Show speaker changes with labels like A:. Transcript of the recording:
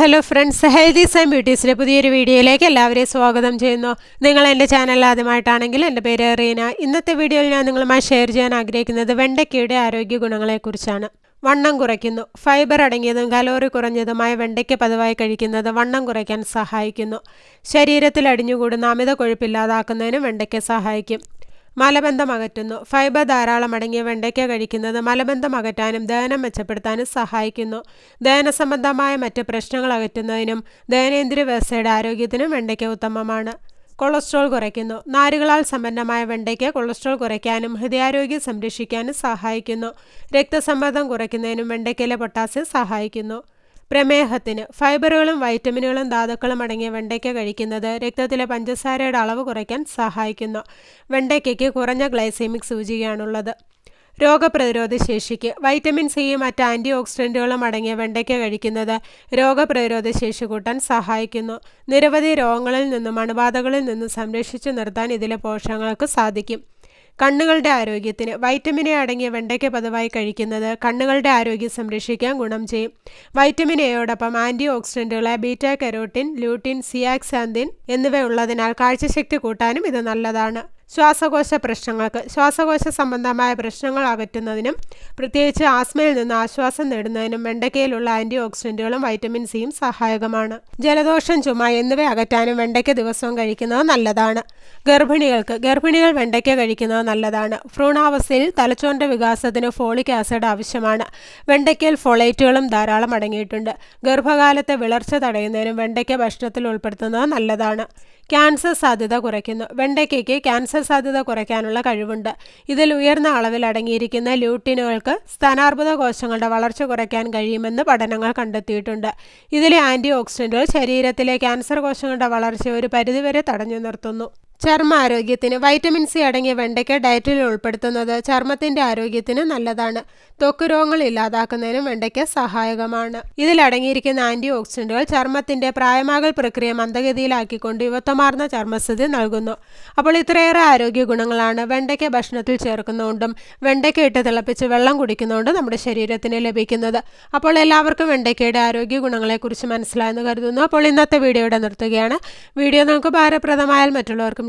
A: Hello friends healthies and ബ്യൂട്ടീസിലെ പുതിയൊരു വീഡിയോയിലേക്ക് എല്ലാവരെയും സ്വാഗതം ചെയ്യുന്നു. നിങ്ങൾ എന്റെ ചാനൽ ആദ്യമായിട്ടാണെങ്കിൽ എന്റെ പേര് റീന. ഇന്നത്തെ വീഡിയോയിൽ ഞാൻ നിങ്ങളുമായി ഷെയർ ചെയ്യാൻ ആഗ്രഹിക്കുന്നത് വെണ്ടയ്ക്കയുടെ ആരോഗ്യ ഗുണങ്ങളെക്കുറിച്ചാണ്. വണ്ണം കുറയ്ക്കുന്നു. ഫൈബർ അടങ്ങിയതും കലോറി കുറഞ്ഞതുമായ വെണ്ടയ്ക്ക പതിവായി കഴിക്കുന്നത് വണ്ണം കുറയ്ക്കാൻ സഹായിക്കുന്നു. ശരീരത്തിൽ അടിഞ്ഞുകൂടുന്ന അമിത കൊഴുപ്പില്ലാതാക്കുന്നതിനും വെണ്ടയ്ക്ക സഹായിക്കും. മലബന്ധം അകറ്റുന്നു. ഫൈബർ ധാരാളം അടങ്ങിയ വെണ്ടയ്ക്ക കഴിക്കുന്നത് മലബന്ധം അകറ്റാനും ദഹനം മെച്ചപ്പെടുത്താനും സഹായിക്കുന്നു. ദഹന സംബന്ധമായ മറ്റ് പ്രശ്നങ്ങൾ അകറ്റുന്നതിനും ദഹനേന്ദ്രിയ വ്യവസ്ഥയുടെ ആരോഗ്യത്തിനും വെണ്ടയ്ക്ക ഉത്തമമാണ്. കൊളസ്ട്രോൾ കുറയ്ക്കുന്നു. നാരുകളാൽ സമ്പന്നമായ വെണ്ടയ്ക്ക് കൊളസ്ട്രോൾ കുറയ്ക്കാനും ഹൃദയാരോഗ്യം സംരക്ഷിക്കാനും സഹായിക്കുന്നു. രക്തസമ്മർദ്ദം കുറയ്ക്കുന്നതിനും വെണ്ടയ്ക്കയിലെ പൊട്ടാസ്യം സഹായിക്കുന്നു. പ്രമേഹത്തിന് ഫൈബറുകളും വൈറ്റമിനുകളും ധാതുക്കളും അടങ്ങിയ വെണ്ടയ്ക്ക കഴിക്കുന്നത് രക്തത്തിലെ പഞ്ചസാരയുടെ അളവ് കുറയ്ക്കാൻ സഹായിക്കുന്നു. വെണ്ടയ്ക്കയ്ക്ക് കുറഞ്ഞ ഗ്ലൈസെമിക് സൂചികയാണുള്ളത്. രോഗപ്രതിരോധ ശേഷിക്ക് വൈറ്റമിൻ സിയും മറ്റ് ആന്റി ഓക്സിഡന്റുകളും അടങ്ങിയ വെണ്ടയ്ക്ക കഴിക്കുന്നത് രോഗപ്രതിരോധ ശേഷി കൂട്ടാൻ സഹായിക്കുന്നു. നിരവധി രോഗങ്ങളിൽ നിന്നും അണുബാധകളിൽ നിന്നും സംരക്ഷിച്ചു നിർത്താൻ ഇതിലെ പോഷകങ്ങൾക്ക് സാധിക്കും. കണ്ണുകളുടെ ആരോഗ്യത്തിന് വൈറ്റമിൻ എ അടങ്ങിയ വെണ്ടയ്ക്ക പതിവായി കഴിക്കുന്നത് കണ്ണുകളുടെ ആരോഗ്യം സംരക്ഷിക്കാൻ ഗുണം ചെയ്യും. വൈറ്റമിൻ എയോടൊപ്പം ആന്റി ഓക്സിഡന്റുകളെ ബീറ്റ കരോട്ടിൻ ലൂട്ടിൻ സിയാക്സാന്തിൻ എന്നിവ ഉള്ളതിനാൽ കാഴ്ചശക്തി കൂട്ടാനും ഇത് നല്ലതാണ്. ശ്വാസകോശ പ്രശ്നങ്ങൾക്ക് ശ്വാസകോശ സംബന്ധമായ പ്രശ്നങ്ങൾ അകറ്റുന്നതിനും പ്രത്യേകിച്ച് ആസ്മയിൽ നിന്ന് ആശ്വാസം നേടുന്നതിനും വെണ്ടയ്ക്കയിലുള്ള ആന്റി ഓക്സിഡന്റുകളും വൈറ്റമിൻ സിയും സഹായകമാണ്. ജലദോഷം ചുമ എന്നിവ അകറ്റാനും വെണ്ടയ്ക്ക ദിവസവും കഴിക്കുന്നത് നല്ലതാണ്. ഗർഭിണികൾക്ക് ഗർഭിണികൾ വെണ്ടയ്ക്ക കഴിക്കുന്നത് നല്ലതാണ്. ഭ്രൂണാവസ്ഥയിൽ തലച്ചോറിന്റെ വികാസത്തിന് ഫോളിക് ആസിഡ് ആവശ്യമാണ്. വെണ്ടയ്ക്കയിൽ ഫോളേറ്റുകളും ധാരാളം അടങ്ങിയിട്ടുണ്ട്. ഗർഭകാലത്തെ വിളർച്ച തടയുന്നതിനും വെണ്ടയ്ക്ക ഭക്ഷണത്തിൽ ഉൾപ്പെടുത്തുന്നത് നല്ലതാണ്. ക്യാൻസർ സാധ്യത കുറയ്ക്കുന്നു. വെണ്ടയ്ക്കയ്ക്ക് ക്യാൻസർ സാധ്യത കുറയ്ക്കാനുള്ള കഴിവുണ്ട്. ഇതിൽ ഉയർന്ന അളവിൽ അടങ്ങിയിരിക്കുന്ന ലൂട്ടിനുകൾക്ക് സ്ഥാനാർബുദ കോശങ്ങളുടെ വളർച്ച കുറയ്ക്കാൻ കഴിയുമെന്ന് പഠനങ്ങൾ കണ്ടെത്തിയിട്ടുണ്ട്. ഇതിലെ ആന്റി ഓക്സിഡന്റുകൾ ശരീരത്തിലെ ക്യാൻസർ കോശങ്ങളുടെ വളർച്ച ഒരു പരിധിവരെ തടഞ്ഞു നിർത്തുന്നു ചർമ്മ ആരോഗ്യത്തിന് വൈറ്റമിൻ സി അടങ്ങിയ വെണ്ടയ്ക്ക ഡയറ്റിൽ ഉൾപ്പെടുത്തുന്നത് ചർമ്മത്തിന്റെ ആരോഗ്യത്തിന് നല്ലതാണ്. ത്വക്ക് രോഗങ്ങൾ ഇല്ലാതാക്കുന്നതിനും വെണ്ടയ്ക്ക സഹായകമാണ്. ഇതിലടങ്ങിയിരിക്കുന്ന ആന്റി ഓക്സിഡന്റുകൾ ചർമ്മത്തിന്റെ പ്രായമാകൽ പ്രക്രിയ മന്ദഗതിയിലാക്കിക്കൊണ്ട് യുവത്വമാർന്ന ചർമ്മസ്ഥിതി നൽകുന്നു. അപ്പോൾ ഇത്രയേറെ ആരോഗ്യ ഗുണങ്ങളാണ് വെണ്ടയ്ക്ക ഭക്ഷണത്തിൽ ചേർക്കുന്നതുകൊണ്ടും വെണ്ടയ്ക്ക ഇട്ട് തിളപ്പിച്ച് വെള്ളം കുടിക്കുന്നതുകൊണ്ടും നമ്മുടെ ശരീരത്തിന് ലഭിക്കുന്നത്. അപ്പോൾ എല്ലാവർക്കും വെണ്ടയ്ക്കയുടെ ആരോഗ്യ ഗുണങ്ങളെക്കുറിച്ച് മനസ്സിലായെന്ന് കരുതുന്നു. അപ്പോൾ ഇന്നത്തെ വീഡിയോ ഇവിടെ നിർത്തുകയാണ്. വീഡിയോ നമുക്ക് ഭാരപ്രദമായാൽ മറ്റുള്ളവർക്കും